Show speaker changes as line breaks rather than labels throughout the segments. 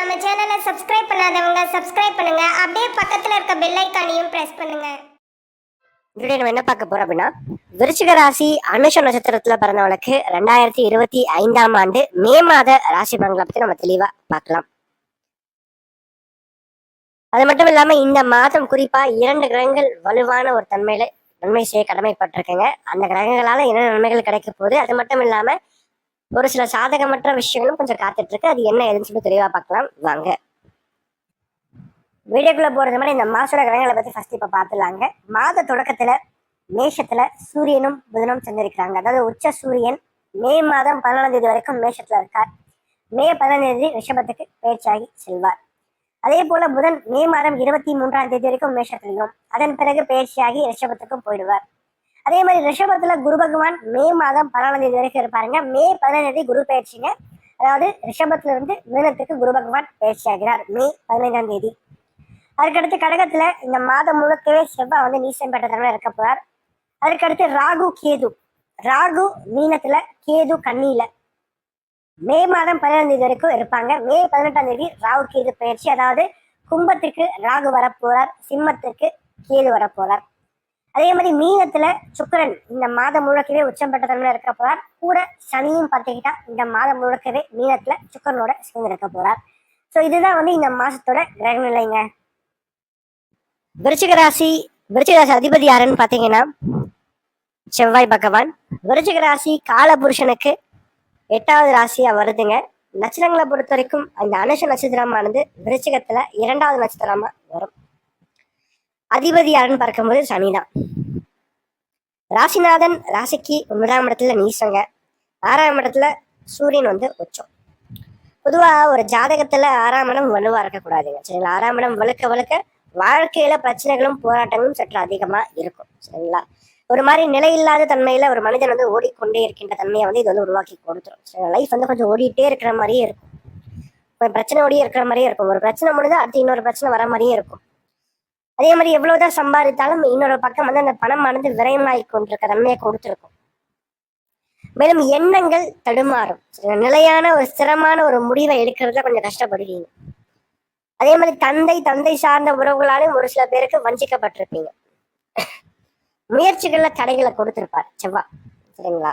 நம்ம சேனலை சப்ஸ்கிரைப் பண்ணுங்க. அப்படியே பக்கத்துல இருக்க பெல் ஐக்கானையும் பிரஸ் பண்ணுங்க.
இதுல நம்ம என்ன பார்க்க போறோம் அப்படின்னா விருச்சிக ராசி அனுஷ நட்சத்திரத்துல பிறந்தவளுக்கு ரெண்டாயிரத்தி இருபத்தி ஐந்தாம் ஆண்டு மே மாத ராசி பலன்களை பத்தி நம்ம தெளிவா பார்க்கலாம். அது மட்டும் இல்லாம இந்த மாதம் குறிப்பா இரண்டு கிரகங்கள் வலுவான ஒரு தன்மையில நன்மை செய்ய கடமைப்பட்டிருக்கேங்க. அந்த கிரகங்களால என்ன நன்மைகள் கிடைக்க போகுது? அது மட்டும் இல்லாமல் ஒரு சில சாதகமற்ற விஷயங்களும் கொஞ்சம் காத்துட்டு இருக்கு அது என்ன எதுன்னு சொல்லி தெளிவா பார்க்கலாம் வாங்க. வீடியோக்குள்ள போறது மாதிரி இந்த மாசோட கிரகங்களை பத்தி ஃபர்ஸ்ட் இப்ப பார்த்துலாங்க மாத தொடக்கத்துல மேஷத்துல சூரியனும் புதனும் சந்திருக்கிறாங்க அதாவது உச்ச சூரியன் மே மாதம் பதினாலாம் தேதி வரைக்கும் மேஷத்துல இருக்கார். மே பதினாலாம் தேதி ரிஷபத்துக்கு பேச்சாகி செல்வார். அதே போல புதன் மே மாதம் இருபத்தி மூன்றாம் தேதி வரைக்கும் மேஷத்திலையும் அதன் பிறகு பயிற்சியாகி ரிஷபத்துக்கும் போயிடுவார். அதே மாதிரி ரிஷபத்துல குரு பகவான் மே மாதம் பதினாலாம் தேதி வரைக்கும் இருப்பாருங்க. மே பதினாம் தேதி குரு பயிற்சிங்க. அதாவது ரிஷபத்துல இருந்து மீனத்துக்கு குரு பகவான் பயிற்சி ஆகிறார். மே பதினைந்தாம் தேதி. அதுக்கடுத்து கடகத்துல இந்த மாதம் முழுக்கவே செவ்வாய் வந்து நீசம் பெற்றதாக இருக்க போறார். அதுக்கடுத்து ராகு கேது. ராகு மீனத்துல கேது கண்ணியில மே மாதம் பதினாம் தேதி வரைக்கும் இருப்பாங்க. மே பதினெட்டாம் தேதி ராகு கேது பயிற்சி. அதாவது கும்பத்திற்கு ராகு வரப்போறார். சிம்மத்திற்கு கேது வரப்போறார். அதே மாதிரி மீனத்துல சுக்கரன் இந்த மாதம் முழுக்கவே உச்சம் பெற்ற தன்மையில இருக்க போறார். கூட சனியும் பார்த்துக்கிட்டா இந்த மாதம் முழுக்கவே மீனத்துல சுக்கரனோட சேர்ந்து இருக்க போறார். ஸோ இதுதான் வந்து இந்த மாசத்தோட கிரக நிலைங்க விருச்சிக ராசி விருச்சிக ராசி அதிபதி யாருன்னு பாத்தீங்கன்னா செவ்வாய் பகவான். விருச்சிக ராசி காலபுருஷனுக்கு எட்டாவது ராசியா வருதுங்க. நட்சத்திரங்களை பொறுத்த வரைக்கும் அந்த அனுஷ நட்சத்திரமானது விருச்சிகத்துல இரண்டாவது நட்சத்திரமா அதிபதி யாருன்னு பார்க்கும்போது சனிதான். ராசிநாதன் ராசிக்கு ஒன்பதாம் இடத்துல நீசங்க. ஆறாம் இடத்துல சூரியன் வந்து உச்சம். பொதுவா ஒரு ஜாதகத்துல ஆறாம் இடம் வலுவாக இருக்கக்கூடாதுங்க சரிங்களா? ஆறாம் இடம் வலுக்க வலுக்க வாழ்க்கையில பிரச்சனைகளும் போராட்டங்களும் சற்று அதிகமா இருக்கும் சரிங்களா? ஒரு மாதிரி நிலையில்லாத தன்மையில ஒரு மனிதன் வந்து ஓடிக்கொண்டே இருக்கின்ற தன்மையை வந்து இது வந்து உருவாக்கி கொடுத்துரும் லைஃப் வந்து கொஞ்சம் ஓடிட்டே இருக்கிற மாதிரியே இருக்கும். ஒரு பிரச்சனை ஓடியே இருக்கிற மாதிரியே இருக்கும். ஒரு பிரச்சனை முடிஞ்சா அடுத்து இன்னொரு பிரச்சனை வர மாதிரியே இருக்கும். அதே மாதிரி எவ்வளவுதான் சம்பாதித்தாலும் இன்னொரு பக்கம் வந்து அந்த பணமானது விரயமாகி கொண்டிருக்க தன்மையை கொடுத்துருக்கும். மேலும் எண்ணங்கள் தடுமாறும். நிலையான ஒரு ஸ்திரமான ஒரு முடிவை எடுக்கிறதுல கொஞ்சம் கஷ்டப்படுவீங்க. அதே மாதிரி தந்தை தந்தை சார்ந்த உறவுகளாலும் ஒரு சில பேருக்கு வஞ்சிக்கப்பட்டிருப்பீங்க. முயற்சிகள்ல தடைகளை கொடுத்திருப்பார் செவ்வா சரிங்களா?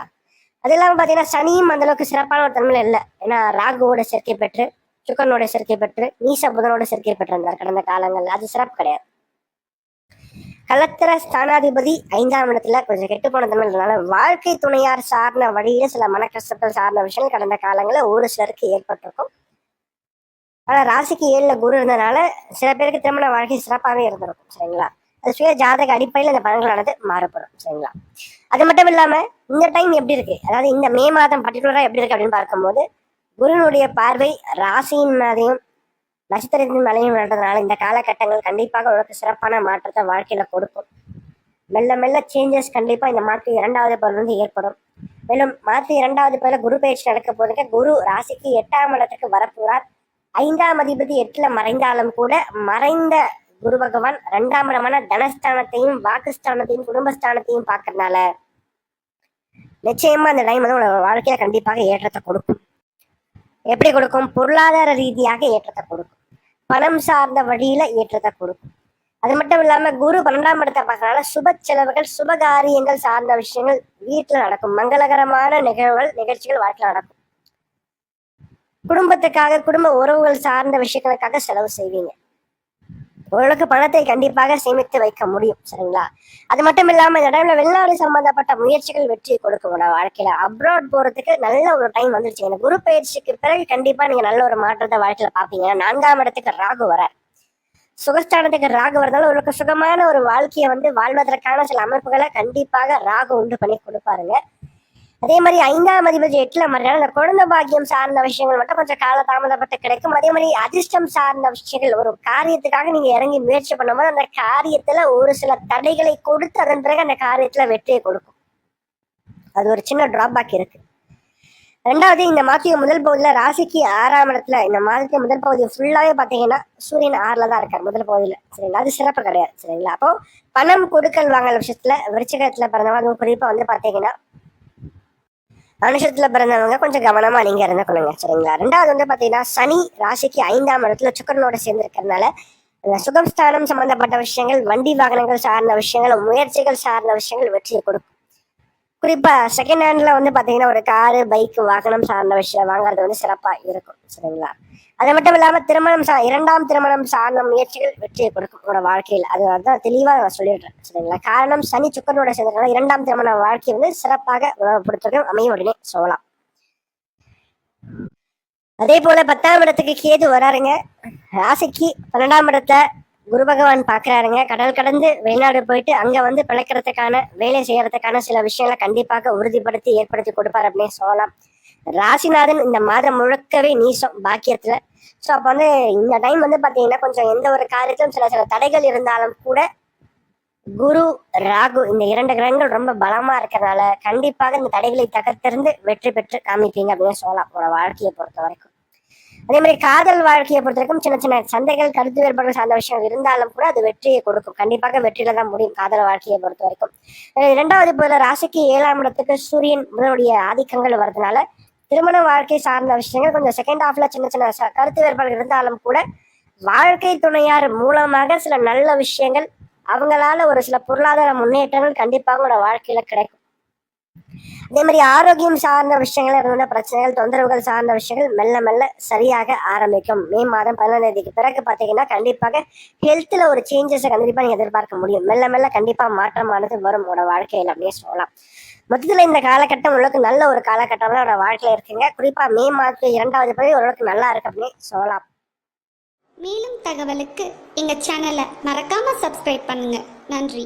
அது இல்லாம பாத்தீங்கன்னா சனியும் அந்த அளவுக்கு சிறப்பான ஒரு தன்மையில இல்லை. ஏன்னா ராகுவோட சேர்க்கை பெற்று சுக்கனோட சேர்க்கை பெற்று நீச புதனோட சேர்க்கை பெற்றிருந்தார் கடந்த காலங்கள்ல. அது சிறப்பு கிடையாது. கலத்திர ஸ்தானாதிபதி ஐந்தாம் இடத்துல கொஞ்சம் கெட்டு போனதுனால வாழ்க்கை துணையார் சார்ந்த வழியில சில மனக்கஷ்டங்கள் சார்ந்த விஷயம் கடந்த காலங்களில் ஒரு சிலருக்கு ஏற்பட்டிருக்கும். ஆனால் ராசிக்கு ஏழில் குரு இருந்ததுனால சில பேருக்கு திருமண வாழ்க்கை சிறப்பாகவே இருந்திருக்கும் சரிங்களா? அது சுய ஜாதக அடிப்படையில் இந்த பலன்களானது மாறுபடும் சரிங்களா? அது மட்டும் இல்லாமல் இந்த டைம் எப்படி இருக்கு? அதாவது இந்த மே மாதம் பர்டிகுலராக எப்படி இருக்கு அப்படின்னு பார்க்கும்போது குருனுடைய பார்வை ராசியின் மேலையும் நட்சத்திரத்தின் மலையும் விழுறதுனால இந்த காலகட்டங்கள் கண்டிப்பாக உனக்கு சிறப்பான மாற்றத்தை வாழ்க்கையில கொடுக்கும். மெல்ல மெல்ல சேஞ்சஸ் கண்டிப்பா இந்த மாற்று இரண்டாவது பலன் வந்து ஏற்படும். மேலும் மாற்று இரண்டாவது பல குரு பயிற்சி நடக்க போதுங்க. குரு ராசிக்கு எட்டாம் இடத்துக்கு வரப்போறார். ஐந்தாம் அதிபதி எட்டுல மறைந்தாலும் கூட மறைந்த குரு பகவான் ரெண்டாம் இடமான தனஸ்தானத்தையும் வாக்குஸ்தானத்தையும் குடும்பஸ்தானத்தையும் பார்க்கறதுனால நிச்சயமா அந்த டைம் வந்து உங்களோட வாழ்க்கையில கண்டிப்பாக ஏற்றத்தை கொடுக்கும். எப்படி கொடுக்கும்? பொருளாதார ரீதியாக ஏற்றத்தை கொடுக்கும். பணம் சார்ந்த வழியில ஏற்றத்தை கொடுக்கும். அது மட்டும் இல்லாம குரு பன்னெண்டாம் இடத்தை பார்க்கறனால சுப செலவுகள் சுப காரியங்கள் சார்ந்த விஷயங்கள் வீட்டுல நடக்கும். மங்களகரமான நிகழ்வுகள் நிகழ்ச்சிகள் வாழ்க்கையில் நடக்கும். குடும்பத்துக்காக குடும்ப உறவுகள் சார்ந்த விஷயங்களுக்காக செலவு செய்வீங்க. ஓரளவுக்கு பணத்தை கண்டிப்பாக சேமித்து வைக்க முடியும் சரிங்களா? அது மட்டும் இல்லாம இந்த டைம்ல வெளிநாடு சம்பந்தப்பட்ட முயற்சிகள் வெற்றி கொடுக்கும் உங்களோட வாழ்க்கையில. அப்ராட் போறதுக்கு நல்ல ஒரு டைம் வந்துருச்சு. இந்த குரு பயிற்சிக்கு பிறகு கண்டிப்பா நீங்க நல்ல ஒரு மாற்றத்தை வாழ்க்கையில பாப்பீங்க நான்காம் இடத்துக்கு ராகு வர. சுகஸ்தானத்துக்கு ராகு வரதால உங்களுக்கு சுகமான ஒரு வாழ்க்கையை வந்து வாழ்வதற்கான சில அமைப்புகளை கண்டிப்பாக ராகு உண்டு பண்ணி கொடுப்பாருங்க. அதே மாதிரி ஐந்தாம் அதிபதி எட்டுல மறையால அந்த குழந்தை பாக்கியம் சார்ந்த விஷயங்கள் மட்டும் கொஞ்சம் கால தாமதப்பட்டு கிடைக்கும். அதே மாதிரி அதிர்ஷ்டம் சார்ந்த விஷயங்கள் ஒரு காரியத்துக்காக நீங்க இறங்கி முயற்சி பண்ணும்போது அந்த காரியத்துல ஒரு சில தடைகளை கொடுத்து அதன் பிறகு அந்த காரியத்துல வெற்றியை கொடுக்கும். அது ஒரு சின்ன டிராபேக் இருக்கு. ரெண்டாவது இந்த மாத்திய முதல் பகுதியில ராசிக்கு ஆறாம் இடத்துல இந்த மாதத்திய முதல் பகுதி ஃபுல்லாவே பாத்தீங்கன்னா சூரியன் ஆறில் தான் இருக்கார் முதல் பகுதியில. சரிங்களா? அது சிறப்பு கிடையாது. சரிங்களா? அப்போ பணம் கொடுக்கல் வாங்கல் விஷயத்துல விருச்சகத்தில் பிறந்தவங்க அதுவும் குறிப்பாக வந்து பாத்தீங்கன்னா நட்சத்திரத்துல பிறந்தவங்க கொஞ்சம் கவனமா நீங்க இருந்துக்கணுங்க சரிங்களா? ரெண்டாவது வந்து பாத்தீங்கன்னா சனி ராசிக்கு ஐந்தாம் இடத்துல சுக்கரனோட சேர்ந்திருக்கிறதுனால இந்த சுகம் ஸ்தானம் சம்பந்தப்பட்ட விஷயங்கள் வண்டி வாகனங்கள் சார்ந்த விஷயங்கள் முயற்சிகள் சார்ந்த விஷயங்கள் வெற்றியை கொடுக்கும். குறிப்பா செகண்ட் ஹேண்ட்ல வந்து பாத்தீங்கன்னா ஒரு காரு பைக் வாகனம் சார்ந்த விஷயம் வாங்குறது வந்து சிறப்பா இருக்கும். சரிங்களா? அது மட்டும் இல்லாம திருமணம் சா இரண்டாம் திருமணம் சார்ந்த முயற்சிகள் வெற்றியை கொடுக்கும் உங்களோட வாழ்க்கையில். அது அதான் தெளிவா நான் சொல்லிடுறேன். சரிங்களா? காரணம் சனி சுக்கரனோட சேர்ந்ததுனால இரண்டாம் திருமண வாழ்க்கை வந்து சிறப்பாக உணவுப்படுத்தும் அமையும் உடனே சொல்லலாம். அதே போல பத்தாம் இடத்துக்கு கேது வராருங்க. ராசிக்கு பன்னெண்டாம் இடத்தை குரு பகவான் பாக்குறாருங்க கடல் கடந்து வெளிநாடு போயிட்டு அங்க வந்து பிழைக்கிறதுக்கான வேலை செய்யறதுக்கான சில விஷயங்களை கண்டிப்பாக உறுதிப்படுத்தி ஏற்படுத்தி கொடுப்பார் அப்படின்னு சொல்லலாம். ராசிநாதன் இந்த மாதம் முழுக்கவே நீசம் பாக்கியத்துல. ஸோ அப்போ வந்து இந்த டைம் வந்து பார்த்தீங்கன்னா கொஞ்சம் எந்த ஒரு காரியத்திலும் சில சில தடைகள் இருந்தாலும் கூட குரு ராகு இந்த இரண்டு கிரகங்கள் ரொம்ப பலமா இருக்கிறதுனால கண்டிப்பாக இந்த தடைகளை தகர்த்திருந்து வெற்றி பெற்று காமிப்பீங்க அப்படின்னு சொல்லலாம். உங்களோட வாழ்க்கையை பொறுத்த வரைக்கும் அதே மாதிரி காதல் வாழ்க்கையை பொறுத்தவரைக்கும் சின்ன சின்ன சந்தைகள் கருத்து வேறுபாடுகள் சார்ந்த விஷயம் இருந்தாலும் கூட அது வெற்றியை கொடுக்கும். கண்டிப்பாக வெற்றியில தான் முடியும் காதல் வாழ்க்கையை பொறுத்த வரைக்கும் இரண்டாவது போல ராசிக்கு ஏழாம் இடத்துக்கு சூரியன் முதனுடைய ஆதிக்கங்கள் வர்றதுனால திருமண வாழ்க்கை சார்ந்த விஷயங்கள் கொஞ்சம் செகண்ட் ஹாஃப்ல சின்ன சின்ன கருத்து வேறுபாடுகள் இருந்தாலும் கூட வாழ்க்கை துணையார் மூலமாக சில நல்ல விஷயங்கள் அவங்களால ஒரு சில பொருளாதார முன்னேற்றங்கள் கண்டிப்பாக உங்களோட வாழ்க்கையில கிடைக்கும். இதே மாதிரி ஆரோக்கியம் சார்ந்த விஷயங்கள் இருந்த பிரச்சனைகள் தொந்தரவுகள் சார்ந்த விஷயங்கள் மெல்ல மெல்ல சரியாக ஆரம்பிக்கும். மே மாதம் பதினொன்றாம் தேதிக்கு பிறகு பார்த்தீங்கன்னா கண்டிப்பாக ஹெல்த்தில் ஒரு சேஞ்சஸை கண்டிப்பாக நீங்கள் எதிர்பார்க்க முடியும். மெல்ல மெல்ல கண்டிப்பாக மாற்றமானது வரும் உங்களோட வாழ்க்கையில் அப்படின்னு சொல்லலாம். மொத்தத்தில் இந்த காலகட்டம் உங்களுக்கு நல்ல ஒரு காலகட்டம் தான் வாழ்க்கையில் இருக்குங்க. குறிப்பாக மே மாதத்து இரண்டாவது பகுதி ஓரளவுக்கு நல்லா இருக்கு அப்படின்னு சொல்லலாம்.
மேலும் தகவலுக்கு எங்கள் சேனலை மறக்காமல் சப்ஸ்கிரைப் பண்ணுங்கள் நன்றி.